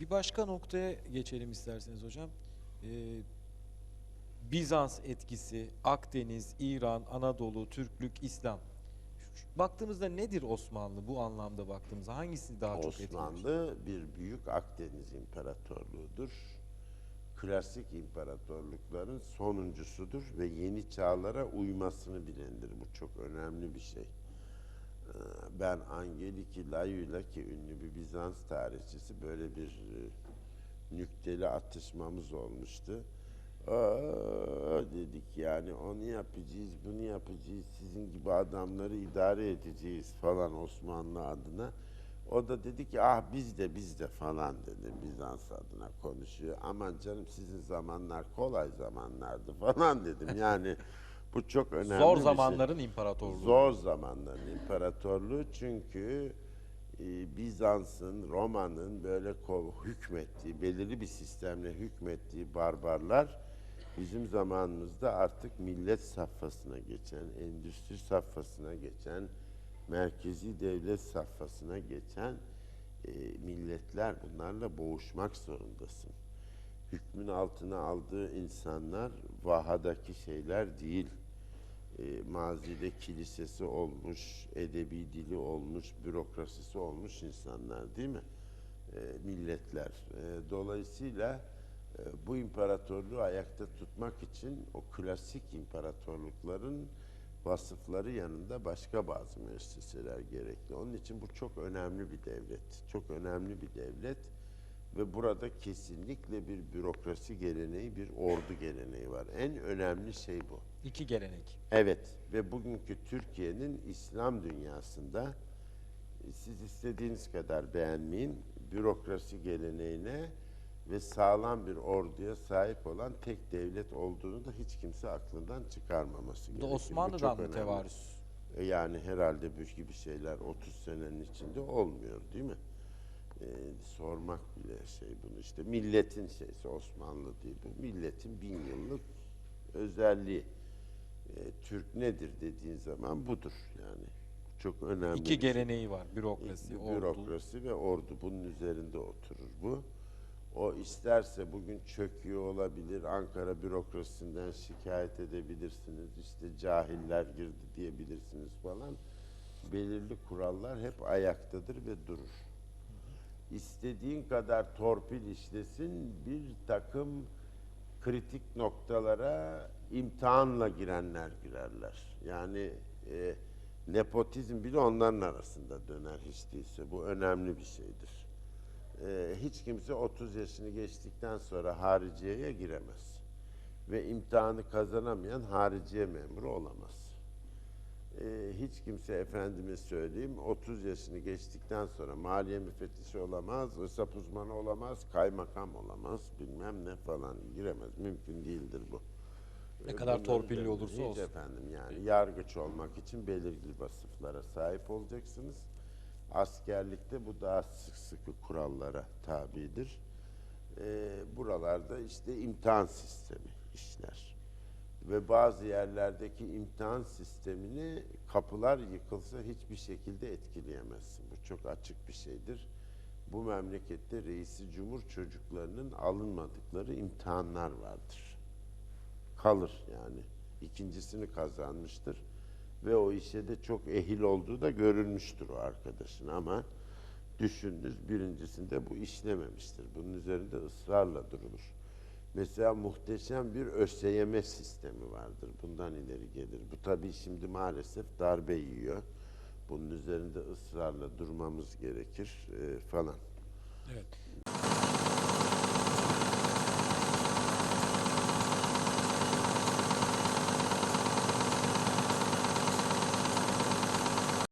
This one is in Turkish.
Bir başka noktaya geçelim isterseniz hocam. Ee, Bizans etkisi, Akdeniz, İran, Anadolu, Türklük, İslam. Baktığımızda nedir Osmanlı bu anlamda baktığımızda? Hangisi daha çok etkilemiş? Osmanlı bir büyük Akdeniz imparatorluğudur. Klasik imparatorlukların sonuncusudur ve yeni çağlara uymasını bilendir. Bu çok önemli bir şey. Ee, Ben Angeliki Layula ki ünlü bir Bizans tarihçisi böyle bir e, nükteli atışmamız olmuştu. Aa, dedik yani onu yapacağız, bunu yapacağız, sizin gibi adamları idare edeceğiz falan Osmanlı adına. O da dedi ki ah biz de biz de falan dedi Bizans adına konuşuyor. Aman canım sizin zamanlar kolay zamanlardı falan dedim. Yani bu çok önemli Zor şey. zamanların imparatorluğu. Zor zamanların imparatorluğu çünkü e, Bizans'ın, Roma'nın böyle hükmettiği, belirli bir sistemle hükmettiği barbarlar bizim zamanımızda artık millet safhasına geçen, endüstri safhasına geçen, merkezi devlet safhasına geçen e, milletler bunlarla boğuşmak zorundasın. Hükmün altına aldığı insanlar vahadaki şeyler değil e, mazide kilisesi olmuş, edebi dili olmuş, bürokrasisi olmuş insanlar değil mi? E, milletler. E, dolayısıyla e, bu imparatorluğu ayakta tutmak için o klasik imparatorlukların vasıfları yanında başka bazı müesseseler gerekli. Onun için bu çok önemli bir devlet. Çok önemli bir devlet ve burada kesinlikle bir bürokrasi geleneği, bir ordu geleneği var. En önemli şey bu. İki gelenek. Evet ve bugünkü Türkiye'nin İslam dünyasında e, siz istediğiniz kadar beğenmeyin bürokrasi geleneğine ve sağlam bir orduya sahip olan tek devlet olduğunu da hiç kimse aklından çıkarmaması gerekiyor. Osmanlı'dan mı tevarüs? E Yani herhalde bu gibi şeyler 30 senenin içinde olmuyor değil mi? Ee, sormak bile şey bunu işte milletin şeysi Osmanlı değil bu milletin bin yıllık özelliği. Ee, Türk nedir dediğin zaman budur yani. Çok önemli. İki şey. geleneği var. Bürokrasi, ordu. Bürokrasi ve ordu bunun üzerinde oturur bu. O isterse bugün çöküyor olabilir. Ankara bürokrasisinden şikayet edebilirsiniz. İşte cahiller girdi diyebilirsiniz falan. Belirli kurallar hep ayaktadır ve durur. İstediğin kadar torpil işlesin bir takım kritik noktalara imtihanla girenler girerler. Yani e, nepotizm bile onların arasında döner hiç değilse. Bu önemli bir şeydir. E, hiç kimse 30 yaşını geçtikten sonra hariciyeye giremez. Ve imtihanı kazanamayan hariciye memuru olamaz. E, hiç kimse efendime söyleyeyim 30 yaşını geçtikten sonra maliye müfettişi olamaz, hesap uzmanı olamaz, kaymakam olamaz, bilmem ne falan giremez. Mümkün değildir bu. Ne E, kadar bunların torpilli olursa olsun. efendim yani yargıç olmak için belirli vasıflara sahip olacaksınız. Askerlikte bu daha sık sıkı kurallara tabidir. E, buralarda işte imtihan sistemi işler ve bazı yerlerdeki imtihan sistemini kapılar yıkılsa hiçbir şekilde etkileyemezsin. Bu çok açık bir şeydir. Bu memlekette reisi cumhur çocuklarının alınmadıkları imtihanlar vardır. Kalır yani. İkincisini kazanmıştır ve o işe de çok ehil olduğu da görülmüştür o arkadaşın ama düşündünüz birincisinde bu işlememiştir. Bunun üzerinde ısrarla durulur. Mesela muhteşem bir ÖSYM sistemi vardır. Bundan ileri gelir. Bu tabii şimdi maalesef darbe yiyor. Bunun üzerinde ısrarla durmamız gerekir e, falan. Evet.